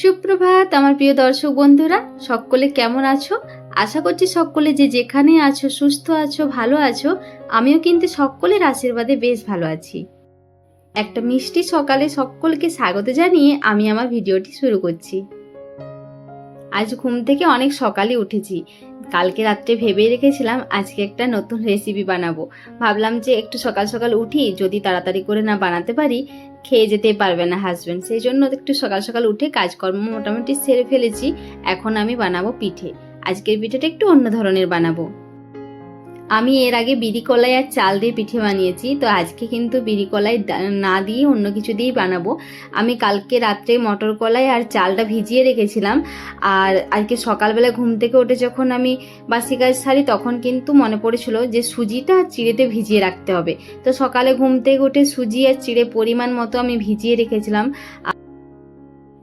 সুপ্রভাত, আমার প্রিয় দর্শক বন্ধুরা, সকলে কেমন আছো? আশা করছি সকলে যে যেখানে আছো, সুস্থ আছো, ভালো আছো, আমিও কিন্তু সকলের আশীর্বাদে বেশ ভালো আছি। একটা মিষ্টি সকালে সকলকে স্বাগত জানিয়ে আমি আমার ভিডিওটি শুরু করছি। আজ ঘুম থেকে অনেক সকালে উঠেছি। কালকে রাত্রে ভেবেই রেখেছিলাম আজকে একটা নতুন রেসিপি বানাবো। ভাবলাম যে একটু সকাল সকাল উঠি, যদি তাড়াতাড়ি করে না বানাতে পারি খেয়ে যেতে পারবে না হাজব্যান্ড সেই জন্য একটু সকাল সকাল উঠে কাজকর্ম মোটামুটি সেরে ফেলেছি। এখন আমি বানাবো পিঠে। আজকের পিঠেটা একটু অন্য ধরনের বানাবো। আমি এর আগে বিড়ি কলাই আর চাল দিয়ে পিঠে বানিয়েছি, তো আজকে কিন্তু বিড়ি কলাই না দিয়ে অন্য কিছু দিয়েই বানাবো। আমি কালকে রাত্রে মটর কলাই আর চালটা ভিজিয়ে রেখেছিলাম, আর আজকে সকালবেলা ঘুম থেকে উঠে যখন আমি বাসি কাজ সারি তখন কিন্তু মনে পড়েছিল যে সুজিটা আর চিড়েতে ভিজিয়ে রাখতে হবে। তো সকালে ঘুম থেকে উঠে সুজি আর চিড়ে পরিমাণ মতো আমি ভিজিয়ে রেখেছিলাম,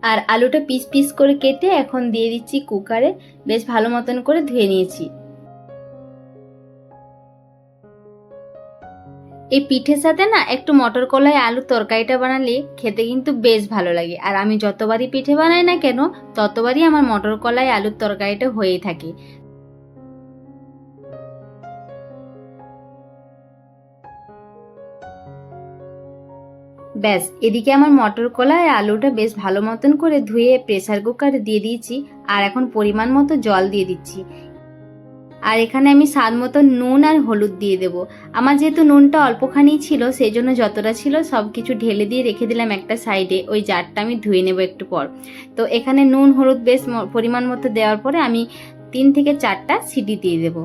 আর আলুটা পিস পিস করে কেটে এখন দিয়ে দিচ্ছি কুকারে, বেশ ভালো মতন করে ধুয়ে নিয়েছি। এই পিঠের সাথে না একটু মটর কলাই আলুর তরকারিটা বানালে খেতে কিন্তু বেশ ভালো লাগে। আর আমি যতবারই পিঠে বানাই না কেন, ততবারই আমার মটর কলাই, আলুর তরকারিটা হয়েই থাকে। ব্যাস, এদিকে আমার মটর কলা আর আলুটা বেশ ভালো মতন করে ধুয়ে প্রেসার কুকারে দিয়ে দিয়েছি। আর এখন পরিমাণ মতো জল দিয়ে দিচ্ছি। আর এখানে আমি স্বাদ মতো নুন আর হলুদ দিয়ে দেব। আমার যেহেতু নুনটা অল্পখানি ছিল সেই জন্য যতটা ছিল সব কিছু ঢেলে দিয়ে রেখে দিলাম একটা সাইডে। ওই জারটা আমি ধুয়ে নেব একটু পর। তো এখানে নুন, হলুদ বেশ পরিমাণ মতো দেওয়ার পরে আমি তিন থেকে চারটা সিটি দিয়ে দেবো।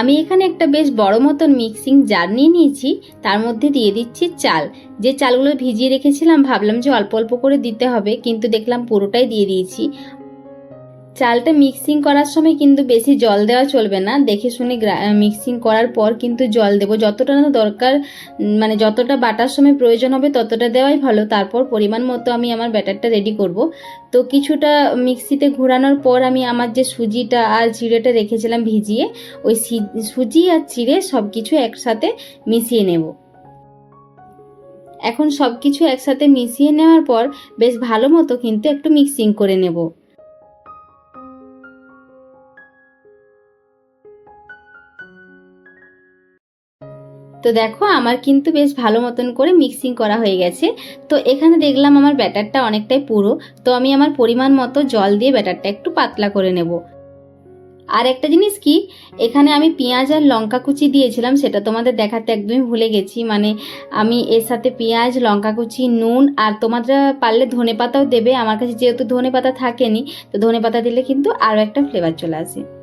আমি এখানে একটা বেশ বড় মতন মিক্সিং জার নিয়ে নিয়েছি। তার মধ্যে দিয়ে দিচ্ছি চাল। যে চালগুলো ভিজিয়ে রেখেছিলাম, ভাবলাম যে অল্প অল্প করে দিতে হবে, কিন্তু দেখলাম পুরোটাই দিয়ে দিয়েছি। চালটা মিক্সিং করার সময় কিন্তু বেশি জল দেওয়া চলবে না। দেখে শুনে মিক্সিং করার পর কিন্তু জল দেবো। যতটা না দরকার মানে যতটা বাটার সময় প্রয়োজন হবে ততটা দেওয়াই ভালো। তারপর পরিমাণ মতো আমি আমার ব্যাটারটা রেডি করব। তো কিছুটা মিক্সিতে ঘোরানোর পর আমি আমার যে সুজিটা আর চিড়েটা রেখেছিলাম ভিজিয়ে, ওই সুজি আর চিড়ে সব কিছু একসাথে মিশিয়ে নেব। এখন সব কিছু একসাথে মিশিয়ে নেওয়ার পর বেশ ভালো মতো কিন্তু একটু মিক্সিং করে নেব। তো দেখো, আমার কিন্তু বেশ ভালো মতন করে মিক্সিং করা হয়ে গেছে। তো এখানে দেখলাম আমার ব্যাটারটা অনেকটাই পুরো, তো আমি আমার পরিমাণ মতো জল দিয়ে ব্যাটারটা একটু পাতলা করে নেব। আর একটা জিনিস কি, এখানে আমি পেঁয়াজ আর লঙ্কা কুচি দিয়েছিলাম, সেটা তোমাদের দেখাতে একদমই ভুলে গেছি। মানে আমি এর সাথে পেঁয়াজ, লঙ্কা কুচি, নুন আর তোমরা পারলে ধনে পাতাও দেবে। আমার কাছে যেহেতু ধনে পাতা থাকেনি, তো ধনে পাতা দিলে কিন্তু আরও একটা ফ্লেভার চলে আসে।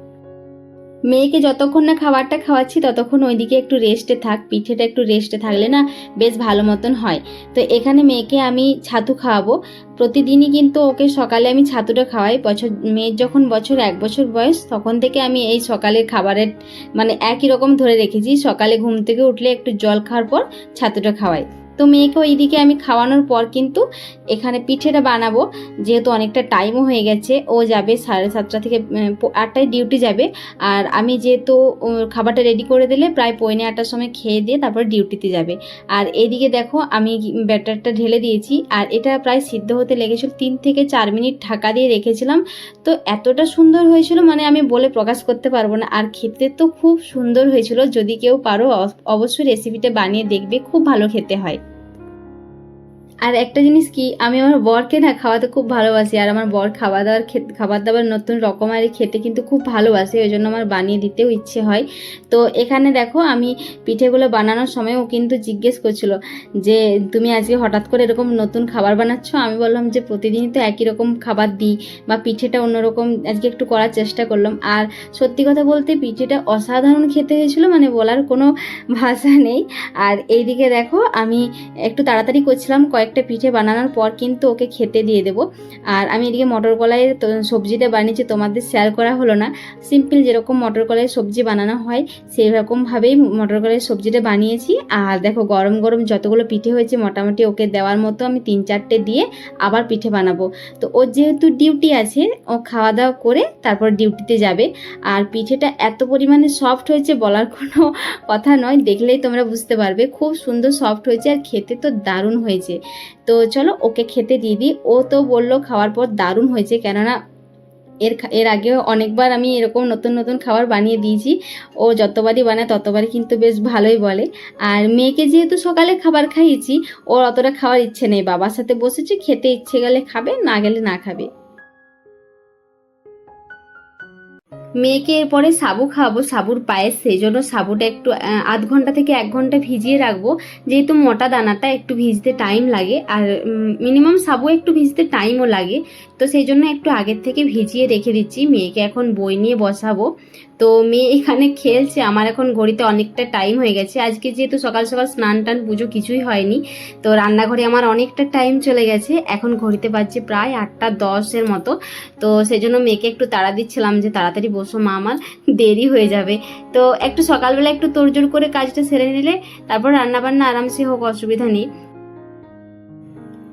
মেয়েকে যতক্ষণ না খাবারটা খাওয়াচ্ছি, ততক্ষণ ওইদিকে একটু রেস্টে থাক। পিঠেটা একটু রেস্টে থাকলে না বেশ ভালো মতন হয়। তো এখানে মেয়েকে আমি ছাতু খাওয়াবো। প্রতিদিনই কিন্তু ওকে সকালে আমি ছাতুটা খাওয়াই। বছর, মেয়ের যখন বছর এক বছর বয়স, তখন থেকে আমি এই সকালের খাবারের মানে একই রকম ধরে রেখেছি। সকালে ঘুম থেকে উঠলে একটু জল খাওয়ার পর ছাতুটা খাওয়াই। তো মেয়েকে ওইদিকে আমি খাওয়ানোর পর কিন্তু এখানে পিঠেটা বানাবো। যেহেতু অনেকটা টাইমও হয়ে গেছে, ও যাবে সাড়ে সাতটা থেকে আটটায় ডিউটি যাবে। আর আমি যেহেতু খাবারটা রেডি করে দিলে প্রায় পৌনে আটটার সময় খেয়ে দিয়ে তারপর ডিউটিতে যাবে। আর এদিকে দেখো, আমি ব্যাটারটা ঢেলে দিয়েছি। আর এটা প্রায় সিদ্ধ হতে লেগেছিল তিন থেকে চার মিনিট ঢাকা দিয়ে রেখেছিলাম। তো এতটা সুন্দর হয়েছিল মানে আমি বলে প্রকাশ করতে পারব না। আর খেতে তো খুব সুন্দর হয়েছিল। যদি কেউ পারো অবশ্যই রেসিপিটা বানিয়ে দেখবে, খুব ভালো খেতে হয়। আর একটা জিনিস কি, আমি আমার বরকে না খাওয়াতে খুব ভালোবাসি, আর আমার বর খাওয়া দাওয়ার খেতে খাবার দাবার নতুন রকমারি খেতে কিন্তু খুব ভালোবাসে, ওই জন্য আমার বানিয়ে দিতেও ইচ্ছে হয়। তো এখানে দেখো, আমি পিঠেগুলো বানানোর সময় ও কিন্তু জিজ্ঞেস করছিল যে, তুমি আজকে হঠাৎ করে এরকম নতুন খাবার বানাচ্ছ? আমি বললাম যে, প্রতিদিনই তো একই রকম খাবার দিই বা পিঠেটা অন্যরকম আজকে একটু করার চেষ্টা করলাম। আর সত্যি কথা বলতে পিঠেটা অসাধারণ খেতে হয়েছিল মানে বলার কোনো ভাষা নেই। আর এইদিকে দেখো, আমি একটু তাড়াতাড়ি করছিলাম কয়েকটা পিঠে বানানোর পর কিন্তু ওকে খেতে দিয়ে দেবো। আর আমি এদিকে মটর কলাইয়ের সবজিটা বানিয়েছি, তোমাদের শেয়ার করা হলো না। সিম্পল যেরকম মটর কলাইয়ের সবজি বানানো হয় সেই রকমভাবেই মটর কলাইয়ের সবজিটা বানিয়েছি। আর দেখো, গরম গরম যতগুলো পিঠে হয়েছে, মোটামুটি ওকে দেওয়ার মতো আমি তিন চারটে দিয়ে আবার পিঠে বানাবো। তো ওর যেহেতু ডিউটি আছে, ও খাওয়া দাওয়া করে তারপর ডিউটিতে যাবে। আর পিঠেটা এত পরিমাণে সফট হয়েছে বলার কোনো কথা নয়, দেখলেই তোমরা বুঝতে পারবে। খুব সুন্দর সফট হয়েছে আর খেতে তো দারুণ হয়েছে। তো চলো ওকে খেতে দিয়ে দিই। ও তো বলল খাওয়ার পর দারুণ হয়েছে, কেননা এর এর আগেও অনেকবার আমি এরকম নতুন নতুন খাবার বানিয়ে দিয়েছি। ও যতবারই বানায় ততবারই কিন্তু বেশ ভালোই বলে। আর মেয়েকে যেহেতু সকালে খাবার খাইয়েছি, ওর অতটা খাওয়ার ইচ্ছে নেই। বাবার সাথে বসেছি, খেতে ইচ্ছে গেলে খাবে, না গেলে না খাবে। মেয়েকে এরপরে সাবু খাওয়াবো, সাবুর পায়েস, সেই জন্য সাবুটা একটু আধ ঘণ্টা থেকে এক ঘণ্টা ভিজিয়ে রাখব। যেহেতু মোটা দানাটা একটু ভিজতে টাইম লাগে, আর মিনিমাম সাবু একটু ভিজতে টাইমও লাগে। তো সেই জন্য একটু আগের থেকে ভিজিয়ে রেখে দিচ্ছি। মেয়েকে এখন বই নিয়ে বসাবো। তো মেয়ে এখানে খেলছে। আমার এখন ঘড়িতে অনেকটা টাইম হয়ে গেছে। আজকে যেহেতু সকাল সকাল স্নান টান, পুজো কিছুই হয়নি। তো রান্নাঘরে আমার অনেকটা টাইম চলে গেছে। এখন ঘড়িতে বাজছে প্রায় আটটা দশের মতো। তো সেই জন্য মেয়েকে একটু তাড়া দিচ্ছিলাম যে তাড়াতাড়ি বসো মা আমার, দেরি হয়ে যাবে। তো একটু সকালবেলা একটু তোড়জোড় করে কাজটা সেরে নিলে, তারপর রান্নাবান্না আরামসে হোক, অসুবিধা নেই।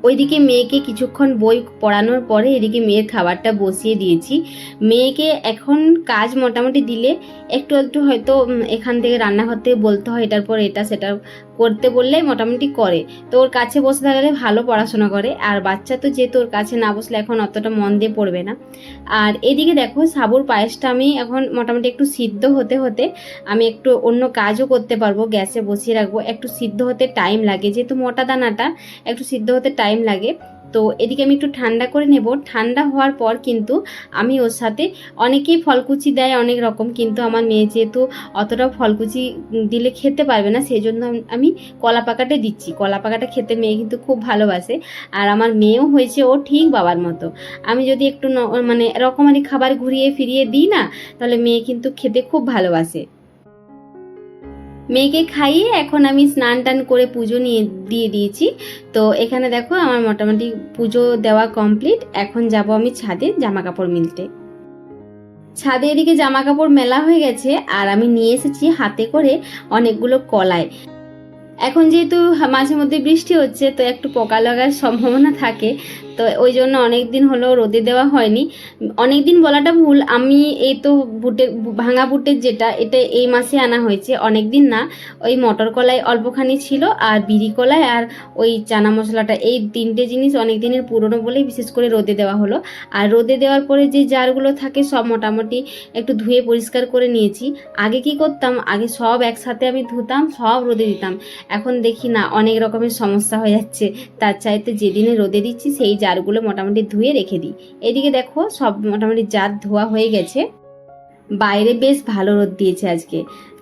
ওইদিকে মেয়েকে কিছুক্ষণ বই পড়ানোর পরে এদিকে মেয়ের খাবারটা বসিয়ে দিয়েছি। মেয়েকে এখন কাজ মোটামুটি দিলে একটু একটু হয়তো এখান থেকে রান্নাঘর থেকে বলতে হয় এটার পর এটা, সেটা করতে বললে মোটামুটি করে। তো ওর কাছে বসে থাকলে ভালো পড়াশোনা করে। আর বাচ্চা তো যেহেতু ওর কাছে না বসলে এখন অতটা মন দিয়ে পড়বে না। আর এদিকে দেখো, সাবুর পায়েসটা আমি এখন মোটামুটি একটু সিদ্ধ হতে হতে আমি একটু অন্য কাজও করতে পারব। গ্যাসে বসিয়ে রাখব। একটু সিদ্ধ হতে টাইম লাগে। যেহেতু মোটা দানাটা, একটু সিদ্ধ হতে টাইম লাগে। তো এদিকে আমি একটু ঠান্ডা করে নেব। ঠান্ডা হওয়ার পর কিন্তু আমি ওর সাথে অনেকেই ফলকুচি দেয়, অনেক রকম। কিন্তু আমার মেয়ে যেহেতু অতটা ফলকুচি দিলে খেতে পারবে না সেই জন্য আমি- কলা পাকাটা দিচ্ছি। কলা পাকাটা খেতে মেয়ে কিন্তু খুব ভালোবাসে। আর আমার মেয়েও হয়েছে ও ঠিক বাবার মতো। আমি যদি একটু মানে রকমারি খাবার ঘুরিয়ে ফিরিয়ে দিই না, তাহলে মেয়ে কিন্তু খেতে খুব ভালোবাসে। মেয়েকে খাইয়ে এখন আমি স্নান টান করে পুজো নিয়ে, দিয়ে দিয়েছি। তো এখানে দেখো আমার মোটামুটি পুজো দেওয়া কমপ্লিট এখন যাব আমি ছাদে জামা কাপড় মিলতে। ছাদে এদিকে জামা কাপড় মেলা হয়ে গেছে, আর আমি নিয়ে এসেছি হাতে করে অনেকগুলো কলাই এখন যেহেতু মাঝে মধ্যে বৃষ্টি হচ্ছে, তো একটু পোকা লাগার সম্ভাবনা থাকে। তো ওই জন্য অনেক দিন হলো রোদে দেওয়া হয়নি। অনেক দিন বলাটা ভুল, আমি এই তো বুটের ভাঙা বুটের যেটা, এটা এই মাসে আনা হয়েছে অনেক দিন না। ওই মটর কলাই অল্পখানি ছিল আর বিড়ি কলাই আর ওই চানা মশলাটা, এই তিনটে জিনিস অনেক দিনের পুরনো বলেই বিশেষ করে রোদে দেওয়া হলো। আর রোদে দেওয়ার পরে যে জারগুলো থাকে, সব মোটামুটি একটু ধুয়ে পরিষ্কার করে নিয়েছি। আগে কি করতাম? আগে সব একসাথে আমি ধুতাম, সব রোদে দিতাম। এখন দেখি না, অনেক রকমের সমস্যা হয়ে যাচ্ছে। তার চাইতে যেদিনে রোদে দিচ্ছি, সেই জারগুলো মোটামুটি ধুয়ে রেখে দিই। এদিকে দেখো, সব মোটামুটি জার ধোয়া হয়ে গেছে। বাইরে বেশ ভালো রোদ দিয়েছে আজকে।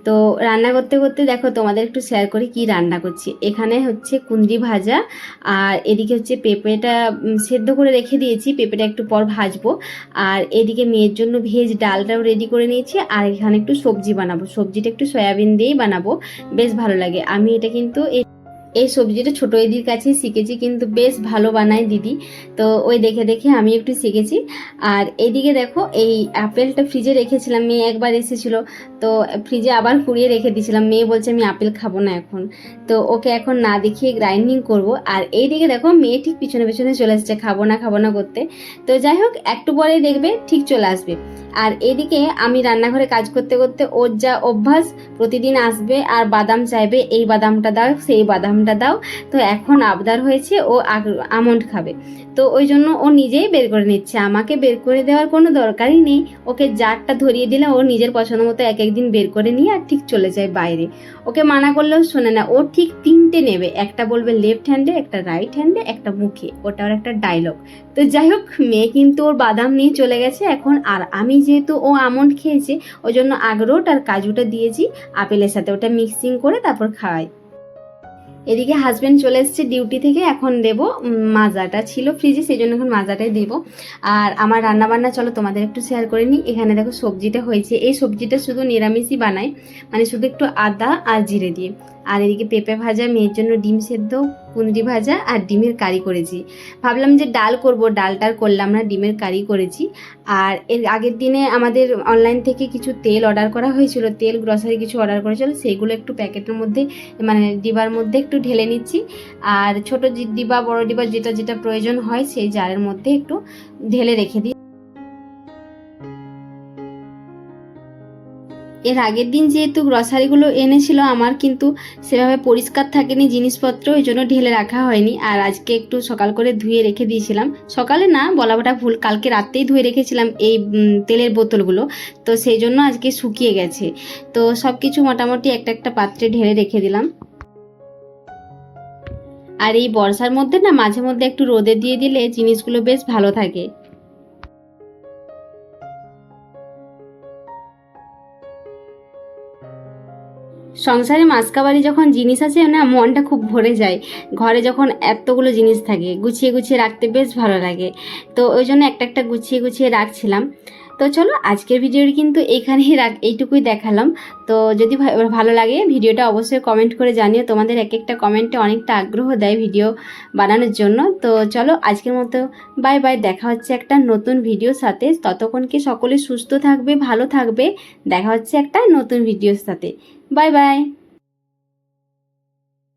তো রান্না করতে করতে দেখো তোমাদের একটু শেয়ার করি কি রান্না করছি। এখানে হচ্ছে কুন্দ্রি ভাজা আর এদিকে হচ্ছে পেঁপেটা সেদ্ধ করে রেখে দিয়েছি। পেঁপেটা একটু পর ভাজবো। আর এদিকে মেয়ের জন্য ভেজ ডালটাও রেডি করে নিয়েছি। আর এখানে একটু সবজি বানাবো। সবজিটা একটু সয়াবিন দিয়েই বানাবো। বেশ ভালো লাগে। আমি এটা কিন্তু এই সবজিটা ছোটো দিদির কাছেই শিখেছি, কিন্তু বেশ ভালো বানায় দিদি। তো ওই দেখে দেখে আমি একটু শিখেছি। আর এইদিকে দেখো, এই আপেলটা ফ্রিজে রেখেছিলাম, মেয়ে একবার এসেছিল। তো ফ্রিজে আবার কুড়িয়ে রেখে দিয়েছিলাম, মেয়ে বলছে আমি আপেল খাব না এখন। তো ওকে এখন না দেখিয়ে গ্রাইন্ডিং করব। আর এইদিকে দেখো, মেয়ে ঠিক পিছনে পিছনে চলে আসছে খাব না খাব না করতে। তো যাই হোক, একটু পরে দেখবে, ঠিক চলে আসবে। আর এদিকে আমি রান্নাঘরে কাজ করতে করতে ওর যা অভ্যাস, প্রতিদিন আসবে আর বাদাম চাইবে, এই বাদামটা দাও, সেই বাদামটা দাও। তো এখন আবদার হয়েছে, ও আমন্ড খাবে। তো ওই জন্য ও নিজেই বের করে নিচ্ছে। আমাকে বের করে দেওয়ার কোনো দরকারই নেই। ওকে জারটা ধরিয়ে দিলে ও নিজের পছন্দ মতো এক একদিন বের করে নিয়ে আর ঠিক চলে যায় বাইরে। ওকে মানা করলেও শোনে না। ও ঠিক তিনটে নেবে। একটা বলবে লেফট হ্যান্ডে একটা রাইট হ্যান্ডে একটা মুখে। ওটা ওর একটা ডায়লগ তো যাই হোক, মেয়ে কিন্তু ওর বাদাম নিয়ে চলে গেছে। এখন আর আমি যেহেতু ও আমন্ড খেয়েছে, ওই জন্য আগ্রোট আর কাজুটা দিয়েছি। আপেলের সাথে ওটা মিক্সিং করে তারপর খাওয়াই। এদিকে হাজব্যান্ড চলে এসছে ডিউটি থেকে, এখন দেব মাজাটা ছিল ফ্রিজে সেই জন্য এখন মাজাটাই দেব। আর আমার রান্নাবান্না, চলো তোমাদের একটু শেয়ার করে নিই। এখানে দেখো সবজিটা হয়েছে। এই সবজিটা শুধু নিরামিষই বানায় মানে শুধু একটু আদা আর জিরে দিয়ে। আর এদিকে পেঁপে ভাজা, মেয়ের জন্য ডিম সেদ্ধ কুঁদরি ভাজা আর ডিমের কারি করেছি। ভাবলাম যে ডাল করব ডালটার করলাম না, ডিমের কারি করেছি। আর এর আগের দিনে আমাদের অনলাইন থেকে কিছু তেল অর্ডার করা হয়েছিল, তেল গ্রসারি কিছু অর্ডার করেছিল সেইগুলো একটু প্যাকেটের মধ্যে মানে ডিবার মধ্যে একটু ঢেলে নিচ্ছি। আর ছোট ডিবা, বড় ডিবা, যেটা যেটা প্রয়োজন হয়, সেই জারের মধ্যে একটু ঢেলে রেখে দিই। এর আগের দিন যেহেতু গ্রসারিগুলো এনেছিল, আমার কিন্তু সেভাবে পরিষ্কার থাকেনি জিনিসপত্র, ওই জন্য ঢেলে রাখা হয়নি। আর আজকে একটু সকাল করে ধুয়ে রেখে দিয়েছিলাম। সকালে না বলাবাটা ভুল, কালকে রাতেই ধুয়ে রেখেছিলাম এই তেলের বোতলগুলো। তো সেই জন্য আজকে শুকিয়ে গেছে। তো সব কিছু মোটামুটি একটা একটা পাত্রে ঢেলে রেখে দিলাম। আর এই বর্ষার মধ্যে না, মাঝে মধ্যে একটু রোদে দিয়ে দিলে জিনিসগুলো বেশ ভালো থাকে। সংসারে মাসকাবারি যখন জিনিস আছে না, মনটা খুব ভরে যায়। ঘরে যখন এতগুলো জিনিস থাকে, গুছিয়ে গুছিয়ে রাখতে বেশ ভালো লাগে। তো ওই জন্য একটা একটা গুছিয়ে গুছিয়ে রাখছিলাম। তো চলো আজকের ভিডিওটি কিন্তু এইখানেই রাখ, এইটুকুই দেখালাম। তো যদি ভালো লাগে ভিডিওটা অবশ্যই কমেন্ট করে জানিও। তোমাদের এক একটা কমেন্টে অনেকটা আগ্রহ দেয় ভিডিও বানানোর জন্য। তো চলো আজকের মতো বাই বাই দেখা হচ্ছে একটা নতুন ভিডিওর সাথে। ততক্ষণকে সকলে সুস্থ থাকবে, ভালো থাকবে? দেখা হচ্ছে একটা নতুন ভিডিওর সাথে। Bye bye